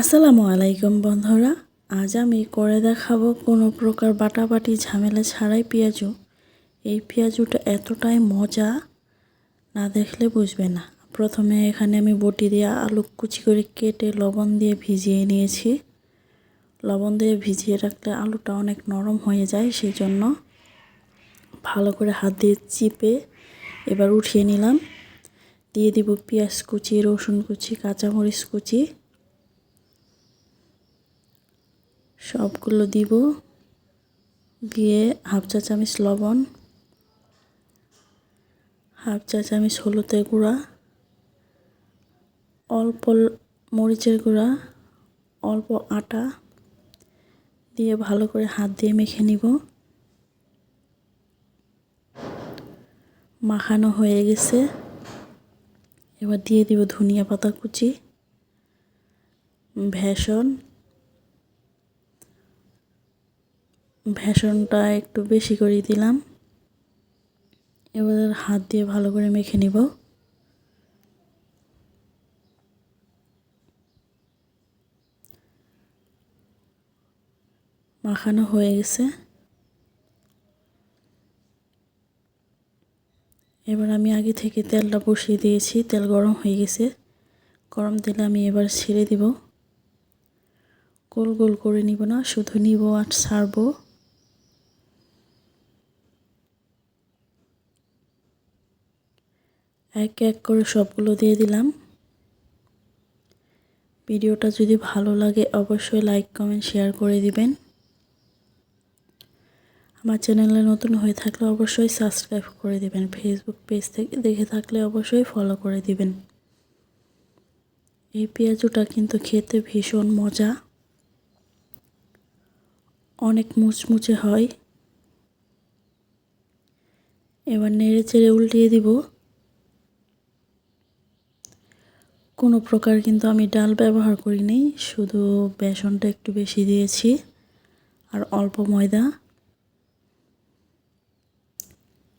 আসসালামু আলাইকুম বন্ধুরা, আজ আমি করে দেখাবো কোনো প্রকার বাটাবাটি ঝামেলা ছাড়াই পেঁয়াজু। এই পেঁয়াজুটা এতটাই মজা, না দেখলে বুঝবে না। প্রথমে এখানে আমি বটি দিয়ে আলু কুচি করে কেটে লবণ দিয়ে ভিজিয়ে নিয়েছি। লবণ দিয়ে ভিজিয়ে রাখলে আলুটা অনেক নরম হয়ে যায় সেই জন্য ভালো করে হাত দিয়ে চিপে এবার উঠিয়ে নিলাম। দিয়ে দিব পেঁয়াজ কুচি, রসুন কুচি, কাঁচামরিচ কুচি। সবগুলো দিব। দিয়ে হাফ চা চামচ লবণ, হাফ চা চামচ হলুদের গুঁড়া, অল্প মরিচের গুঁড়া, অল্প আটা দিয়ে ভালো করে হাত দিয়ে মেখে নিব। মাখানো হয়ে গেছে। এবার দিয়ে দিব ধনিয়া পাতা কুচি, ভেষণ ভেষণটা একটু বেশি করে দিলাম। এবার হাত দিয়ে ভালো করে মেখে নিব। মাখানো হয়ে গেছে। এবার আমি আগে থেকে তেলটা বসিয়ে দিয়েছি, তেল গরম হয়ে গেছে। গরম তেলে আমি এবার ছেড়ে দিব। গোল গোল করে নিব না, শুধু নিব আর ছাড়বো। এক এক করে সবগুলো দিয়ে দিলাম। ভিডিওটা যদি ভালো লাগে অবশ্যই লাইক কমেন্ট শেয়ার করে দিবেন। আমার চ্যানেলে নতুন হয়ে থাকলে অবশ্যই সাবস্ক্রাইব করে দিবেন। ফেসবুক পেজ থেকে দেখে থাকলে অবশ্যই ফলো করে দিবেন। এই পেঁয়াজুটা কিন্তু খেতে ভীষণ মজা। অনেক মুচমুচে হয়। এবার নেড়ে চেড়ে উল্টিয়ে দিব। কোনো প্রকার কিন্তু আমি ডাল ব্যবহার করিনি, শুধু বেসনটা একটু বেশি দিয়েছি আর অল্প ময়দা।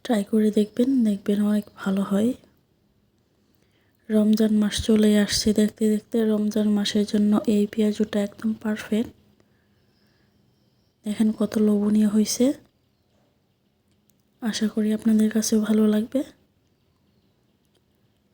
ট্রাই করে দেখবেন দেখবেন অনেক ভালো হয়। রমজান মাস চলে আসছে, দেখতে দেখতে রমজান মাসের জন্য এই পেঁয়াজুটা একদম পারফেক্ট দেখেন কত লোভনীয় হয়েছে আশা করি আপনাদের কাছেও ভালো লাগবে।